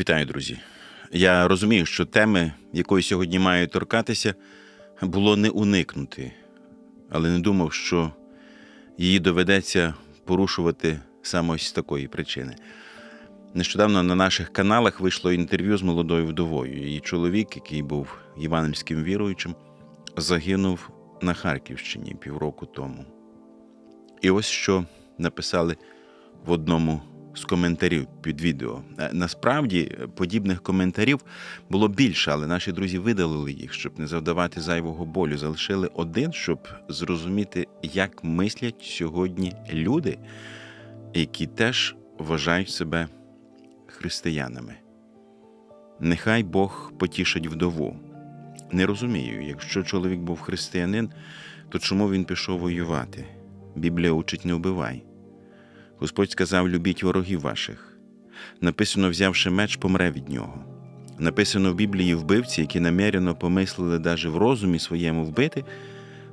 Вітаю, друзі. Я розумію, що теми, якої сьогодні маю торкатися, було не уникнути, але не думав, що її доведеться порушувати саме ось з такої причини. Нещодавно на наших каналах вийшло інтерв'ю з молодою вдовою. Її чоловік, який був євангельським віруючим, загинув на Харківщині півроку тому. І ось що написали в одному з коментарів під відео. Е, Насправді подібних коментарів було більше, але наші друзі видалили їх, щоб не завдавати зайвого болю. Залишили один, щоб зрозуміти, як мислять сьогодні люди, які теж вважають себе християнами. Нехай Бог потішить вдову. Не розумію, якщо чоловік був християнин, то чому він пішов воювати? Біблія учить не вбивай. Господь сказав: любіть ворогів ваших. Написано, взявши меч, помре від нього. Написано в Біблії вбивці, які намірено помислили даже в розумі своєму вбити,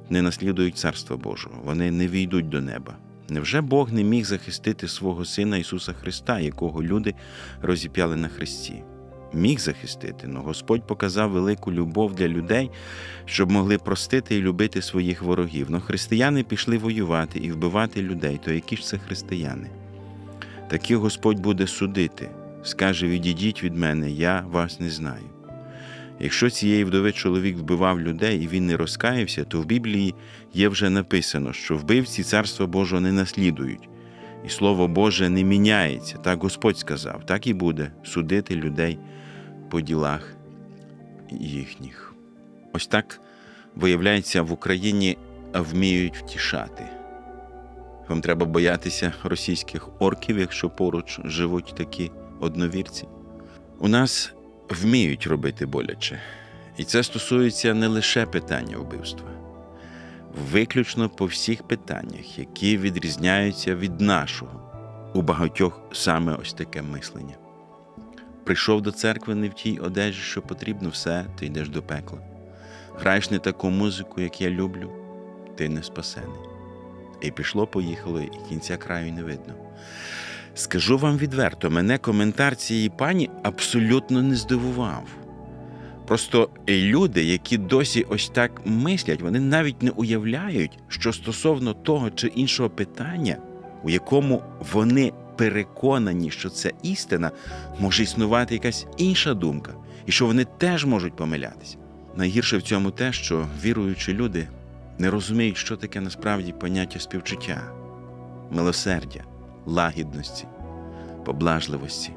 не наслідують Царства Божого, вони не війдуть до неба. Невже Бог не міг захистити свого Сина Ісуса Христа, якого люди розіп'яли на хресті? Міг захистити, але Господь показав велику любов для людей, щоб могли простити і любити своїх ворогів. Но християни пішли воювати і вбивати людей, то які ж це християни? Таких Господь буде судити, скаже: відійдіть від мене, я вас не знаю. Якщо цієї вдови чоловік вбивав людей і він не розкаявся, то в Біблії є вже написано, що вбивці Царства Божого не наслідують, і Слово Боже не міняється. Так Господь сказав, так і буде судити людей по ділах їхніх. Ось так, виявляється, в Україні вміють втішати. Вам треба боятися російських орків, якщо поруч живуть такі одновірці. У нас вміють робити боляче, і це стосується не лише питання вбивства, виключно по всіх питаннях, які відрізняються від нашого. У багатьох саме ось таке мислення. Прийшов до церкви не в тій одежі, що потрібно, все, ти йдеш до пекла. Граєш не таку музику, як я люблю, ти не спасений. І пішло, поїхало, і кінця краю не видно. Скажу вам відверто, мене коментар цієї пані абсолютно не здивував. Просто люди, які досі ось так мислять, вони навіть не уявляють, що стосовно того чи іншого питання, у якому вони переконані, що це істина, може існувати якась інша думка, і що вони теж можуть помилятися. Найгірше в цьому те, що віруючі люди не розуміють, що таке насправді поняття співчуття, милосердя, лагідності, поблажливості.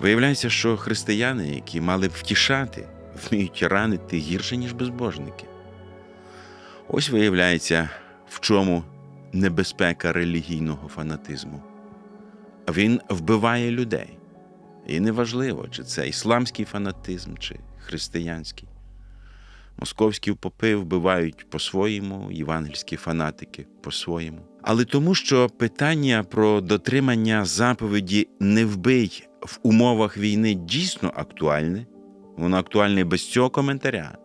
Виявляється, що християни, які мали б втішати, вміють ранити гірше, ніж безбожники. Ось виявляється, в чому небезпека релігійного фанатизму. Він вбиває людей. І неважливо, чи це ісламський фанатизм, чи християнський. Московські попи вбивають по-своєму, євангельські фанатики по-своєму. Але тому, що питання про дотримання заповіді не вбий в умовах війни дійсно актуальне, воно актуальне без цього коментаря,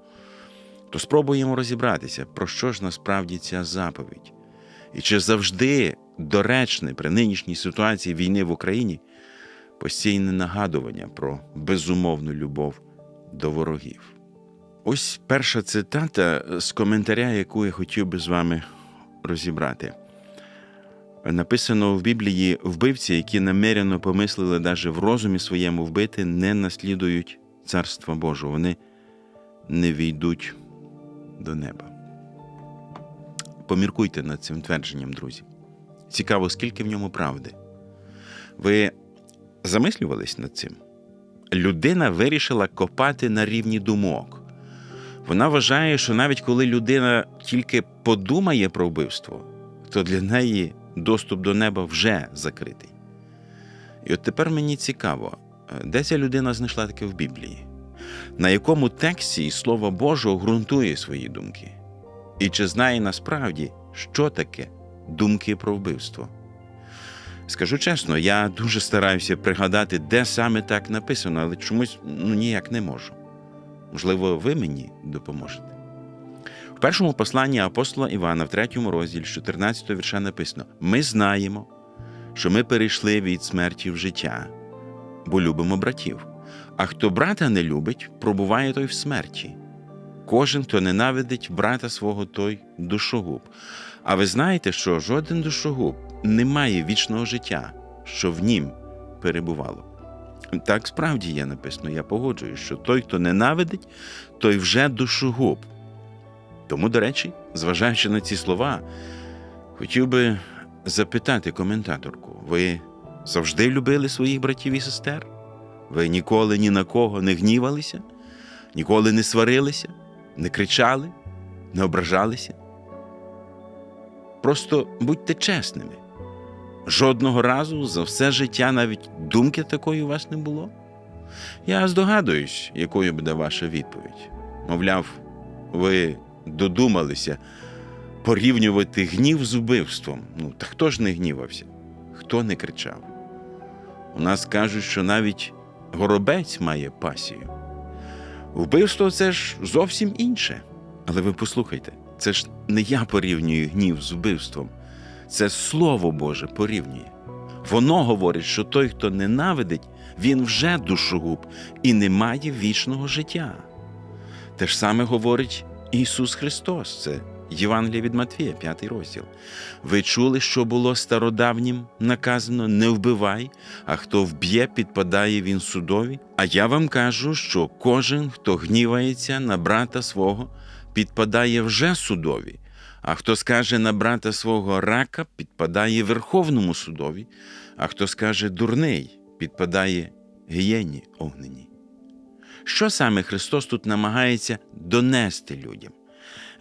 то спробуємо розібратися, про що ж насправді ця заповідь, і чи завжди доречне при нинішній ситуації війни в Україні постійне нагадування про безумовну любов до ворогів. Ось перша цитата з коментаря, яку я хотів би з вами розібрати. Написано в Біблії: вбивці, які намірено помислили навіть в розумі своєму вбити, не наслідують Царства Божого, вони не війдуть до неба. Поміркуйте над цим твердженням, друзі. Цікаво, скільки в ньому правди. Ви замислювались над цим? Людина вирішила копати на рівні думок. Вона вважає, що навіть коли людина тільки подумає про вбивство, то для неї доступ до неба вже закритий. І от тепер мені цікаво, де ця людина знайшла таке в Біблії, на якому тексті Слово Божого ґрунтує свої думки, і чи знає насправді, що таке думки про вбивство. Скажу чесно, я дуже стараюся пригадати, де саме так написано, але чомусь ну, ніяк не можу. Можливо, ви мені допоможете. В першому посланні апостола Івана, в третьому розділі, з 14 вірша написано: Ми знаємо, що ми перейшли від смерті в життя, бо любимо братів. А хто брата не любить, пробуває той в смерті. Кожен, хто ненавидить брата свого, той душогуб. А ви знаєте, що жоден душогуб не має вічного життя, що в нім перебувало. Так справді є написано, я погоджуюсь, що той, хто ненавидить, той вже душогуб. Тому, до речі, зважаючи на ці слова, хотів би запитати коментаторку: ви завжди любили своїх братів і сестер? Ви ніколи ні на кого не гнівалися, ніколи не сварилися, не кричали, не ображалися? Просто будьте чесними. Жодного разу за все життя навіть думки такої у вас не було? Я здогадуюсь, якою буде ваша відповідь. Мовляв, ви додумалися порівнювати гнів з убивством. Ну, та хто ж не гнівався? Хто не кричав? У нас кажуть, що навіть горобець має пасію. Вбивство це ж зовсім інше. Але ви послухайте, це ж не я порівнюю гнів з вбивством, це Слово Боже порівнює. Воно говорить, що той, хто ненавидить, він вже душогуб і не має вічного життя. Те ж саме говорить Ісус Христос, це Євангеліє від Матвія, 5 розділ. Ви чули, що було стародавнім наказано не вбивай, а хто вб'є, підпадає він судові. А я вам кажу, що кожен, хто гнівається на брата свого, підпадає вже судові. А хто скаже на брата свого рака, підпадає Верховному судові, а хто скаже дурний, підпадає гієні огнені. Що саме Христос тут намагається донести людям?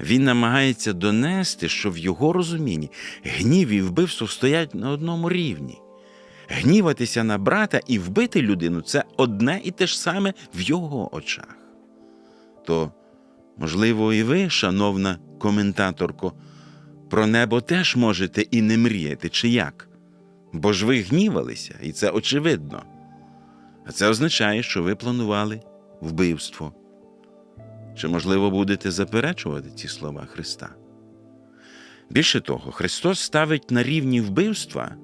Він намагається донести, що в його розумінні гнів і вбивство стоять на одному рівні. Гніватися на брата і вбити людину це одне і те ж саме в його очах. То, можливо, і ви, шановна коментаторко, про небо теж можете і не мріяти, чи як? Бо ж ви гнівалися, і це очевидно. А це означає, що ви планували вбивство. Чи, можливо, будете заперечувати ці слова Христа? Більше того, Христос ставить на рівні вбивства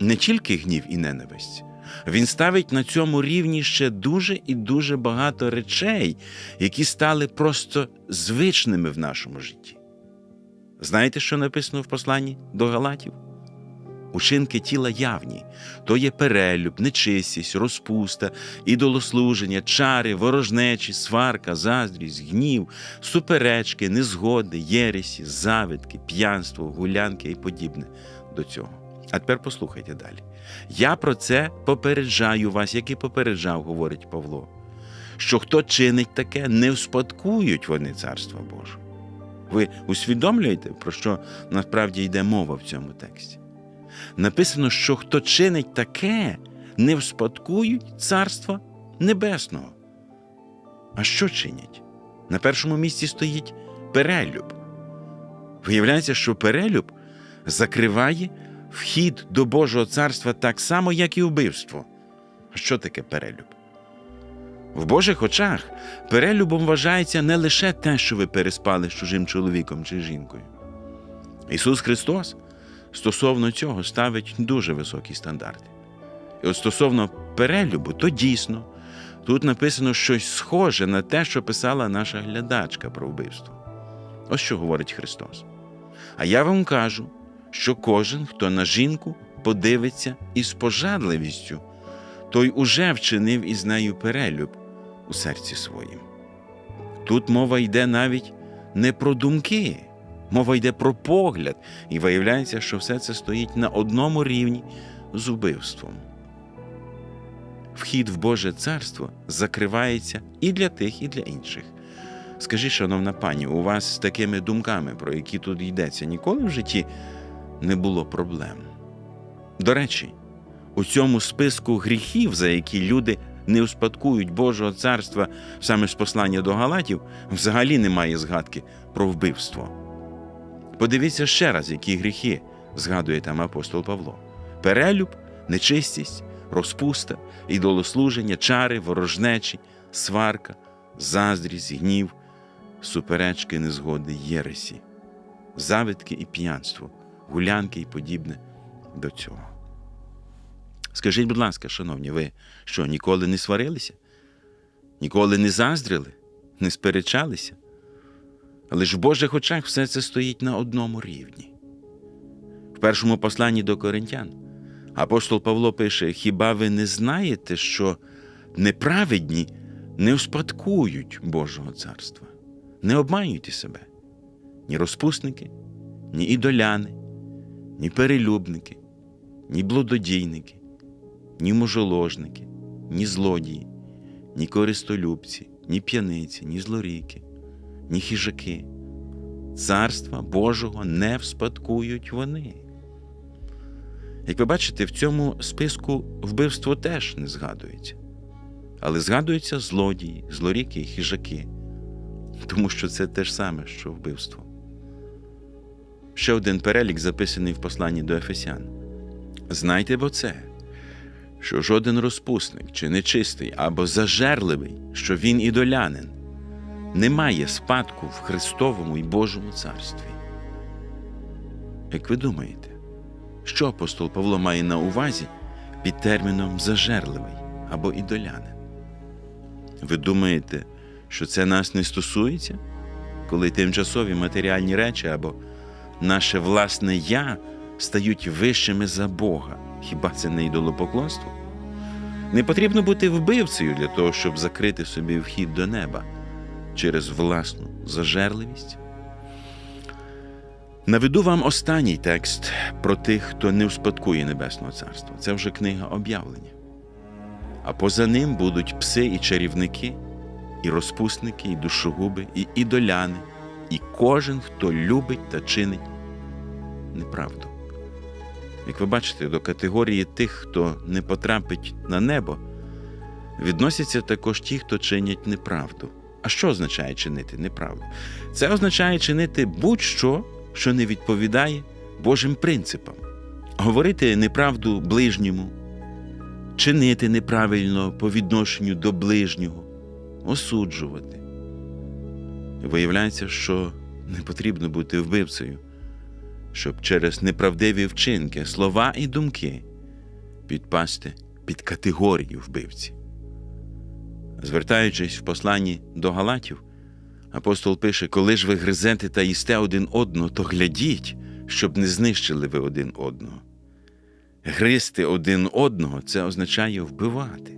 не тільки гнів і ненависть, Він ставить на цьому рівні ще дуже і дуже багато речей, які стали просто звичними в нашому житті. Знаєте, що написано в посланні до Галатів? Учинки тіла явні, то є перелюб, нечистість, розпуста, ідолослуження, чари, ворожнечі, сварка, заздрість, гнів, суперечки, незгоди, єресі, завидки, п'янство, гулянки і подібне до цього. А тепер послухайте далі. Я про це попереджаю вас, як і попереджав, говорить Павло, що хто чинить таке, не вспадкують вони Царства Боже. Ви усвідомлюєте, про що насправді йде мова в цьому тексті? Написано, що хто чинить таке, не вспадкують Царства Небесного. А що чинять? На першому місці стоїть перелюб. Виявляється, що перелюб закриває вхід до Божого царства так само, як і вбивство. А що таке перелюб? В Божих очах перелюбом вважається не лише те, що ви переспали з чужим чоловіком чи жінкою. Ісус Христос стосовно цього ставить дуже високі стандарти. І от стосовно перелюбу, то дійсно тут написано щось схоже на те, що писала наша глядачка про вбивство. Ось що говорить Христос. А я вам кажу, що кожен, хто на жінку подивиться із пожадливістю, той уже вчинив із нею перелюб у серці своїм. Тут мова йде навіть не про думки, мова йде про погляд, і виявляється, що все це стоїть на одному рівні з убивством. Вхід в Боже царство закривається і для тих, і для інших. Скажи, шановна пані, у вас з такими думками, про які тут йдеться, ніколи в житті не було проблем. До речі, у цьому списку гріхів, за які люди не успадкують Божого царства саме з послання до Галатів, взагалі немає згадки про вбивство. Подивіться ще раз, які гріхи згадує там апостол Павло: перелюб, нечистість, розпуста, ідолослуження, чари, ворожнечі, сварка, заздрість, гнів, суперечки, незгоди, єресі, завидки і п'янство, гулянки і подібне до цього. Скажіть, будь ласка, шановні, ви що, ніколи не сварилися? Ніколи не заздрили, не сперечалися? Але ж в Божих очах все це стоїть на одному рівні. В першому посланні до Коринтян апостол Павло пише: Хіба ви не знаєте, що неправедні не успадкують Божого царства? Не обманюйте себе, ні розпусники, ні ідоляни, ні перелюбники, ні блудодійники, ні мужоложники, ні злодії, ні користолюбці, ні п'яниці, ні злоріки, ні хижаки. Царства Божого не вспадкують вони. Як ви бачите, в цьому списку вбивство теж не згадується. Але згадуються злодії, злоріки і хижаки, тому що це те ж саме, що вбивство. Ще один перелік записаний в посланні до Ефесян. Знайте бо це, що жоден розпусник чи нечистий або зажерливий, що він ідолянин, не має спадку в Христовому і Божому царстві. Як ви думаєте, що апостол Павло має на увазі під терміном зажерливий або ідолянин? Ви думаєте, що це нас не стосується, коли тимчасові матеріальні речі або наше власне я стають вищими за Бога? Хіба це не ідолопоклонство? Не потрібно бути вбивцею для того, щоб закрити собі вхід до неба через власну зажерливість. Наведу вам останній текст про тих, хто не успадкує Небесного Царства. Це вже книга об'явлення. А поза ним будуть пси і чарівники, і розпусники, і душогуби, і ідоляни, і кожен, хто любить та чинить неправду. Як ви бачите, до категорії тих, хто не потрапить на небо, відносяться також ті, хто чинять неправду. А що означає чинити неправду? Це означає чинити будь-що, що не відповідає Божим принципам, говорити неправду ближньому, чинити неправильно по відношенню до ближнього, осуджувати. Виявляється, що не потрібно бути вбивцею, щоб через неправдиві вчинки, слова і думки підпасти під категорію вбивці. Звертаючись в посланні до Галатів, апостол пише: коли ж ви гризете та їсте один одного, то глядіть, щоб не знищили ви один одного. Гризти один одного це означає вбивати.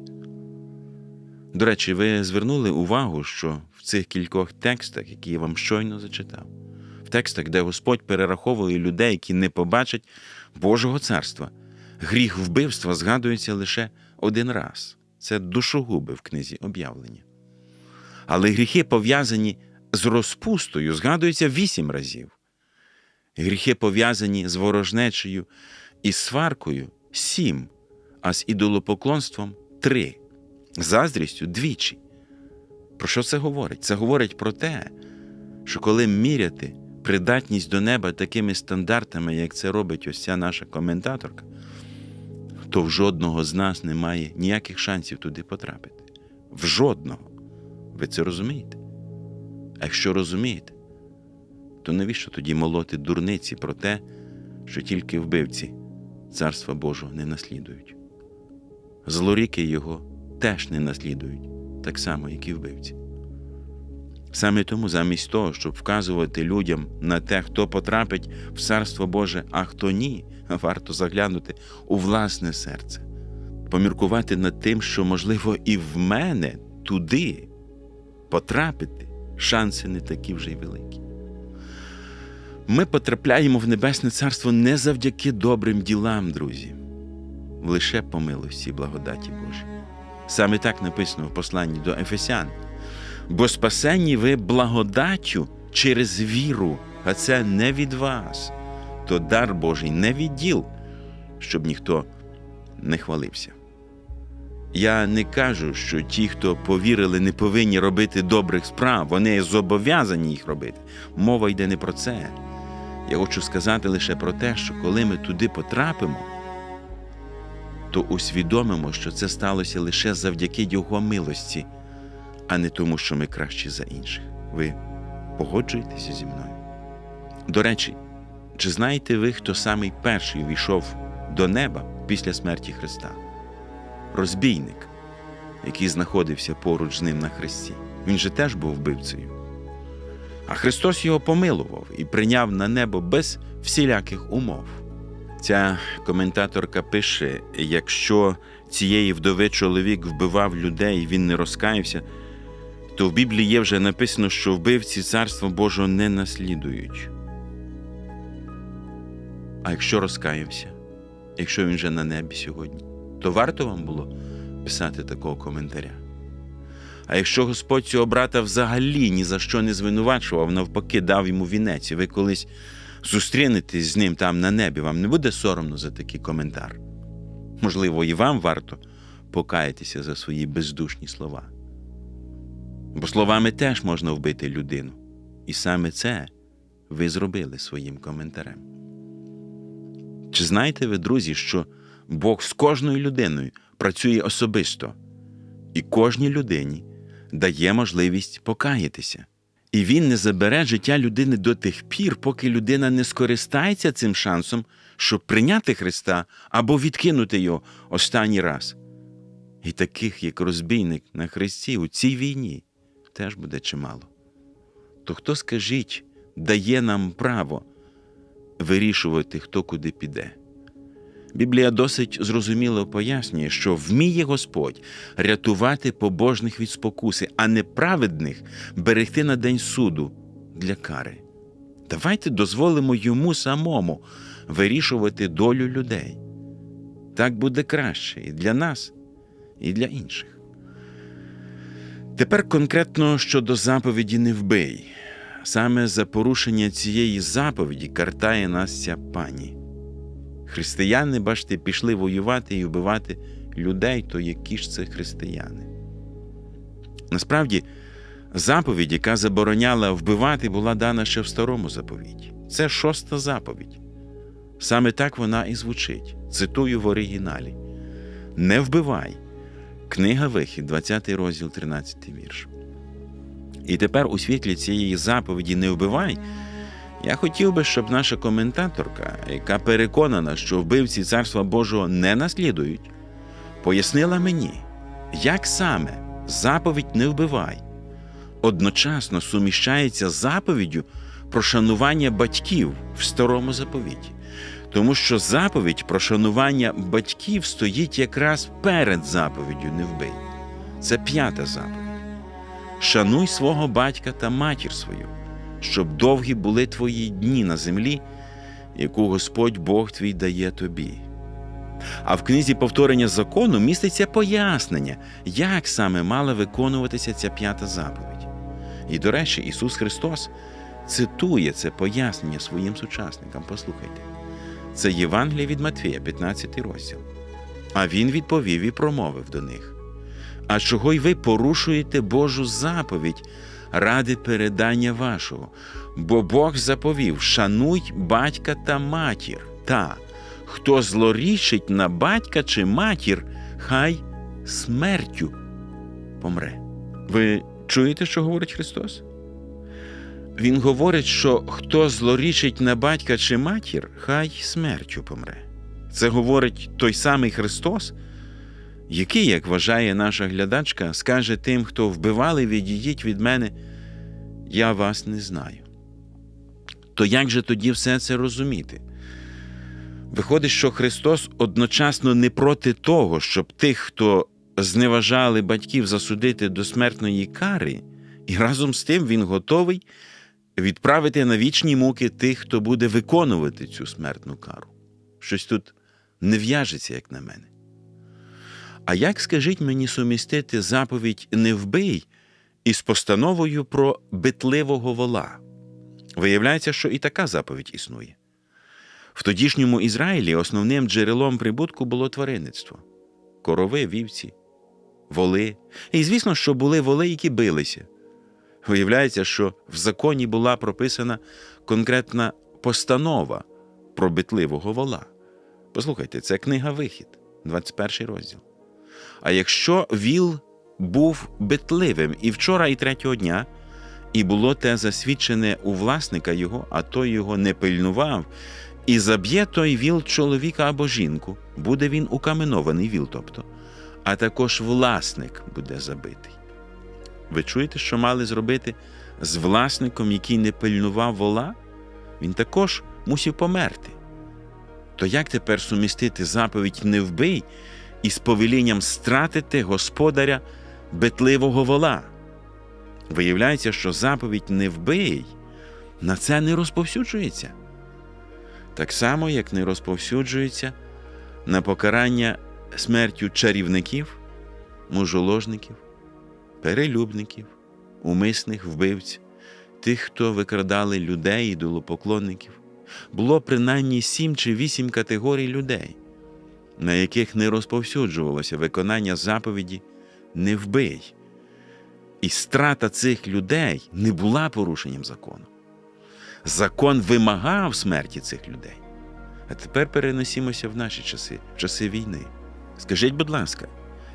До речі, ви звернули увагу, що в цих кількох текстах, які я вам щойно зачитав, в текстах, де Господь перераховує людей, які не побачать Божого царства, гріх вбивства згадується лише один раз це душогуби в книзі об'явлення. Але гріхи, пов'язані з розпустою, згадуються вісім разів. Гріхи, пов'язані з ворожнечею і сваркою сім, а з ідолопоклонством три, заздрістю двічі. Про що це говорить? Це говорить про те, що коли міряти придатність до неба такими стандартами, як це робить ось ця наша коментаторка, то в жодного з нас немає ніяких шансів туди потрапити. В жодного. Ви це розумієте? А якщо розумієте, то навіщо тоді молоти дурниці про те, що тільки вбивці Царства Божого не наслідують? Злоріки його теж не наслідують, так само, як і вбивці. Саме тому, замість того, щоб вказувати людям на те, хто потрапить в Царство Боже, а хто ні, варто заглянути у власне серце, поміркувати над тим, що, можливо, і в мене туди потрапити шанси не такі вже й великі. Ми потрапляємо в Небесне Царство не завдяки добрим ділам, друзі, лише по милості і благодаті Божій. Саме так написано в посланні до Ефесян. Бо спасенні ви благодаттю через віру, а це не від вас, то дар Божий не від діл, щоб ніхто не хвалився. Я не кажу, що ті, хто повірили, не повинні робити добрих справ, вони зобов'язані їх робити. Мова йде не про це. Я хочу сказати лише про те, що коли ми туди потрапимо, то усвідомимо, що це сталося лише завдяки Його милості, а не тому, що ми кращі за інших. Ви погоджуєтеся зі мною? До речі, чи знаєте ви, хто самий перший увійшов до неба після смерті Христа? розбійник, який знаходився поруч з ним на хресті. Він же теж був вбивцею. А Христос його помилував і прийняв на небо без всіляких умов. Ця коментаторка пише: якщо цієї вдови чоловік вбивав людей, він не розкаявся, то в Біблії є вже написано, що вбивці Царства Божого не наслідують. А якщо розкаявся, якщо він вже на небі сьогодні, то варто вам було писати такого коментаря. А якщо Господь цього брата взагалі ні за що не звинувачував, навпаки, дав йому вінець, і ви колись зустрінетесь з ним там на небі, вам не буде соромно за такий коментар. Можливо, і вам варто покаятися за свої бездушні слова. Бо словами теж можна вбити людину. І саме це ви зробили своїм коментарем. Чи знаєте ви, друзі, що Бог з кожною людиною працює особисто, і кожній людині дає можливість покаятися. І він не забере життя людини до тих пір, поки людина не скористається цим шансом, щоб прийняти Христа або відкинути його останній раз. І таких, як розбійник на Христі, у цій війні теж буде чимало. То хто, скажіть, дає нам право вирішувати, хто куди піде? Біблія досить зрозуміло пояснює, що вміє Господь рятувати побожних від спокуси, а неправедних берегти на день суду для кари. Давайте дозволимо йому самому вирішувати долю людей. Так буде краще і для нас, і для інших. Тепер конкретно щодо заповіді не вбий. Саме за порушення цієї заповіді картає нас ця пані. Християни, бачите, пішли воювати і вбивати людей, то які ж це християни? Насправді, заповідь, яка забороняла вбивати, була дана ще в старому заповіті. Це шоста заповідь. Саме так вона і звучить. Цитую в оригіналі: Не вбивай. Книга Вихід, 20 розділ, 13 вірш. І тепер у світлі цієї заповіді не вбивай. Я хотів би, щоб наша коментаторка, яка переконана, що вбивці Царства Божого не наслідують, пояснила мені, як саме заповідь не вбивай, одночасно суміщається з заповіддю про шанування батьків в старому заповіті. Тому що заповідь про шанування батьків стоїть якраз перед заповіддю не вбий. Це п'ята заповідь. Шануй свого батька та матір свою щоб довгі були твої дні на землі, яку Господь Бог твій дає тобі. А в книзі повторення закону міститься пояснення, як саме мала виконуватися ця п'ята заповідь. І, до речі, Ісус Христос цитує це пояснення своїм сучасникам. Послухайте, це Євангеліє від Матвія, 15 розділ. А Він відповів і промовив до них: А чого й ви порушуєте Божу заповідь? ради передання вашого, бо Бог заповів: шануй батька та матір. Та хто злорічить на батька чи матір, хай смертю помре. Ви чуєте, що говорить Христос? Він говорить, що хто злорічить на батька чи матір, хай смертю помре. Це говорить той самий Христос, який, як вважає наша глядачка, скаже тим, хто вбивали, відійдіть від мене, я вас не знаю. То як же тоді все це розуміти? Виходить, що Христос одночасно не проти того, щоб тих, хто зневажали батьків, засудити до смертної кари, і разом з тим Він готовий відправити на вічні муки тих, хто буде виконувати цю смертну кару. Щось тут не в'яжеться, як на мене. А як скажіть мені сумістити заповідь не вбий із постановою про битливого вола? Виявляється, що і така заповідь існує. В тодішньому Ізраїлі основним джерелом прибутку було тваринництво корови, вівці, воли. І звісно, що були воли, які билися. Виявляється, що в законі була прописана конкретна постанова про битливого вола. Послухайте, це книга Вихід, 21 розділ. А якщо віл був битливим і вчора, і третього дня, і було те засвідчене у власника його, а той його не пильнував, і заб'є той віл чоловіка або жінку, буде він укаменований віл, тобто, а також власник буде забитий. Ви чуєте, що мали зробити з власником, який не пильнував вола? Він також мусив померти. То як тепер сумістити заповідь не вбий із повелінням стратити господаря бетливого вола? Виявляється, що заповідь не вбий на це не розповсюджується. Так само, як не розповсюджується на покарання смертю чарівників, мужоложників, перелюбників, умисних вбивць, тих, хто викрадали людей і долопоклонників. Було принаймні сім чи вісім категорій людей, на яких не розповсюджувалося виконання заповіді не вбий. І страта цих людей не була порушенням закону. Закон вимагав смерті цих людей. А тепер переносімося в наші часи, в часи війни. Скажіть, будь ласка,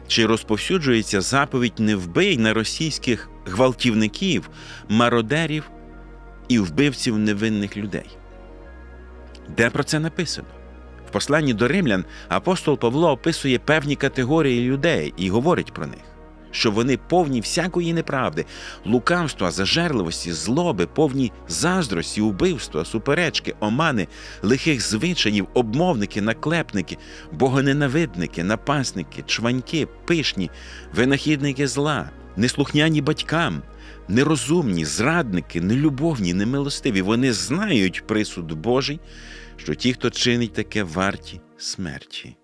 чи розповсюджується заповідь не вбий на російських гвалтівників, мародерів і вбивців невинних людей? Де про це написано? В посланні до римлян апостол Павло описує певні категорії людей і говорить про них, що вони повні всякої неправди, лукавства, зажерливості, злоби, повні заздрості, убивства, суперечки, омани, лихих звичаїв, обмовники, наклепники, богоненавидники, напасники, чваньки, пишні, винахідники зла, неслухняні батькам, нерозумні, зрадники, нелюбовні, немилостиві. Вони знають присуд Божий, що ті, хто чинить таке, варті смерті.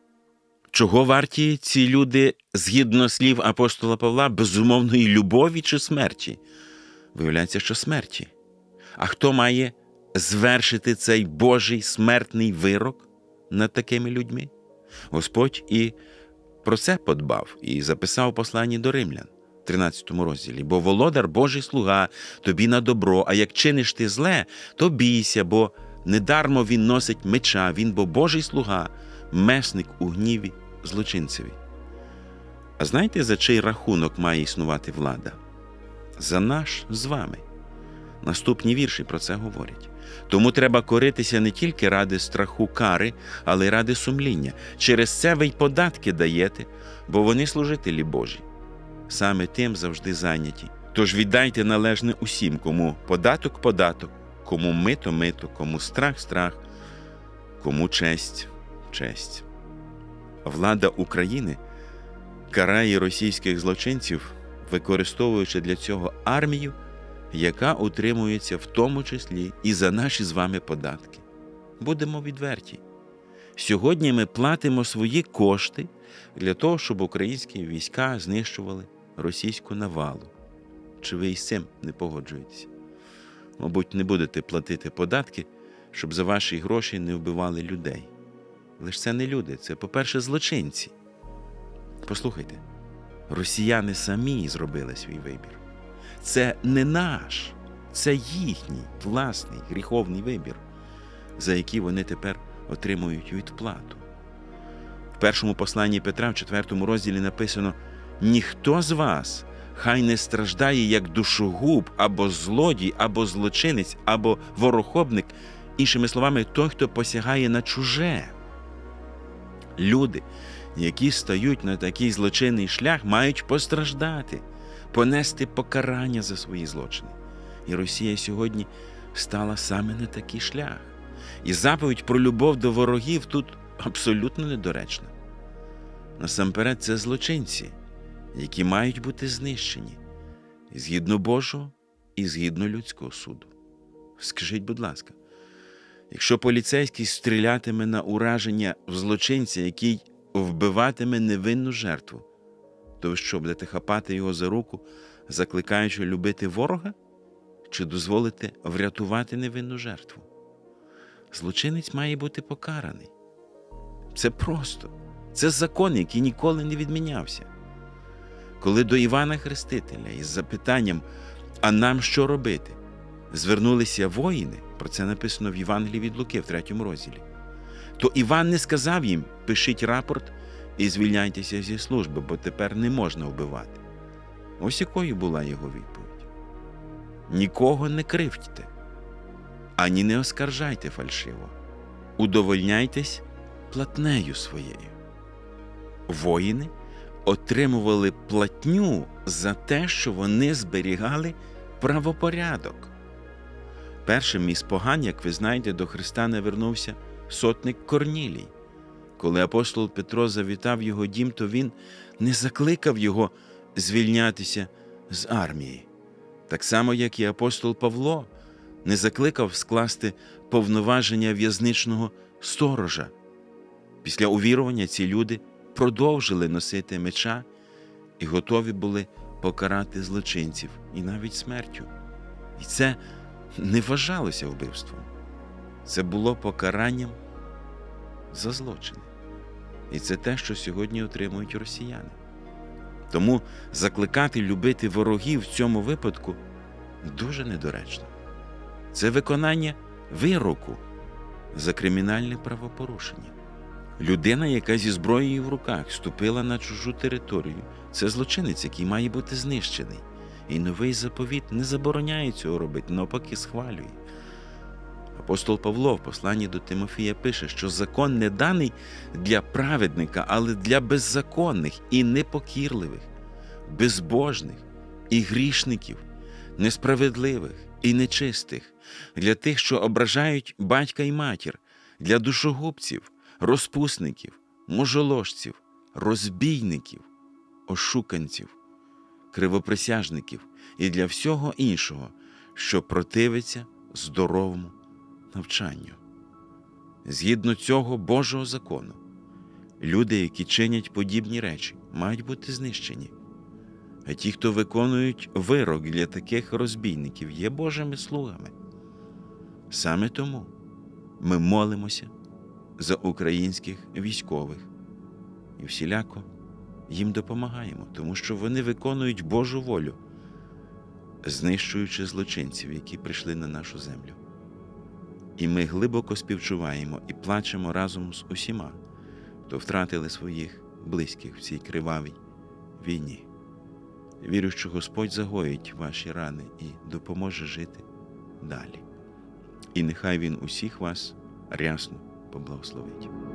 Чого варті ці люди згідно слів апостола Павла, безумовної любові чи смерті? Виявляється, що смерті. А хто має звершити цей Божий смертний вирок над такими людьми? Господь і про це подбав і записав у посланні до римлян, 13 розділі. Бо володар Божий слуга тобі на добро, а як чиниш ти зле, то бійся, бо недармо він носить меча, він бо Божий слуга, месник у гніві злочинцеві. А знаєте, за чий рахунок має існувати влада? За наш з вами. Наступні вірші про це говорять. Тому треба коритися не тільки ради страху кари, але й ради сумління. Через це ви й податки даєте, бо вони служителі Божі. Саме тим завжди зайняті. Тож віддайте належне усім, кому податок податок, кому мито мито, кому страх страх, кому честь честь. Влада України карає російських злочинців, використовуючи для цього армію, яка утримується в тому числі і за наші з вами податки. Будемо відверті. Сьогодні ми платимо свої кошти для того, щоб українські війська знищували російську навалу. Чи ви із цим не погоджуєтеся? Мабуть, не будете платити податки, щоб за ваші гроші не вбивали людей. Лиш це не люди, це, по-перше, злочинці. Послухайте, росіяни самі зробили свій вибір. Це не наш, це їхній власний гріховний вибір, за який вони тепер отримують відплату. В першому посланні Петра, в четвертому розділі написано: ніхто з вас хай не страждає як душогуб, або злодій, або злочинець, або ворохобник, іншими словами, той, хто посягає на чуже. Люди, які стають на такий злочинний шлях, мають постраждати, понести покарання за свої злочини. І Росія сьогодні стала саме на такий шлях. І заповідь про любов до ворогів тут абсолютно недоречна. Насамперед, це злочинці, які мають бути знищені згідно Божого і згідно людського суду. Скажіть, будь ласка, якщо поліцейський стрілятиме на ураження в злочинця, який вбиватиме невинну жертву, то ви що будете хапати його за руку, закликаючи любити ворога, чи дозволите врятувати невинну жертву? Злочинець має бути покараний. Це просто. Це закон, який ніколи не відмінявся. Коли до Івана Хрестителя із запитанням, а нам що робити? Звернулися воїни, про це написано в Євангелії від Луки в третьому розділі. То Іван не сказав їм: пишіть рапорт і звільняйтеся зі служби, бо тепер не можна вбивати. Ось якою була його відповідь: Нікого не кривдьте, ані не оскаржайте фальшиво, удовольняйтесь платнею своєю. Воїни отримували платню за те, що вони зберігали правопорядок. Першим із погань, як ви знаєте, до Христа не вернувся сотник Корнілій. Коли апостол Петро завітав його дім, то він не закликав його звільнятися з армії. Так само, як і апостол Павло не закликав скласти повноваження в'язничного сторожа. Після увірування ці люди продовжили носити меча і готові були покарати злочинців і навіть смертю. І це не вважалося вбивством. Це було покаранням за злочини. І це те, що сьогодні отримують росіяни. Тому закликати любити ворогів в цьому випадку дуже недоречно. Це виконання вироку за кримінальне правопорушення. Людина, яка зі зброєю в руках ступила на чужу територію, це злочинець, який має бути знищений. І новий заповіт не забороняє цього робити, навпаки, схвалює. Апостол Павло в посланні до Тимофія пише, що закон не даний для праведника, але для беззаконних і непокірливих, безбожних і грішників, несправедливих і нечистих, для тих, що ображають батька і матір, для душогубців, розпусників, можоложців, розбійників, ошуканців, кривоприсяжників і для всього іншого, що противиться здоровому навчанню. Згідно цього Божого закону, люди, які чинять подібні речі, мають бути знищені. А ті, хто виконують вирок для таких розбійників, є Божими слугами. Саме тому ми молимося за українських військових і всіляко їм допомагаємо, тому що вони виконують Божу волю, знищуючи злочинців, які прийшли на нашу землю. І ми глибоко співчуваємо і плачемо разом з усіма, хто втратили своїх близьких в цій кривавій війні. Вірю, що Господь загоїть ваші рани і допоможе жити далі. І нехай Він усіх вас рясно поблагословить.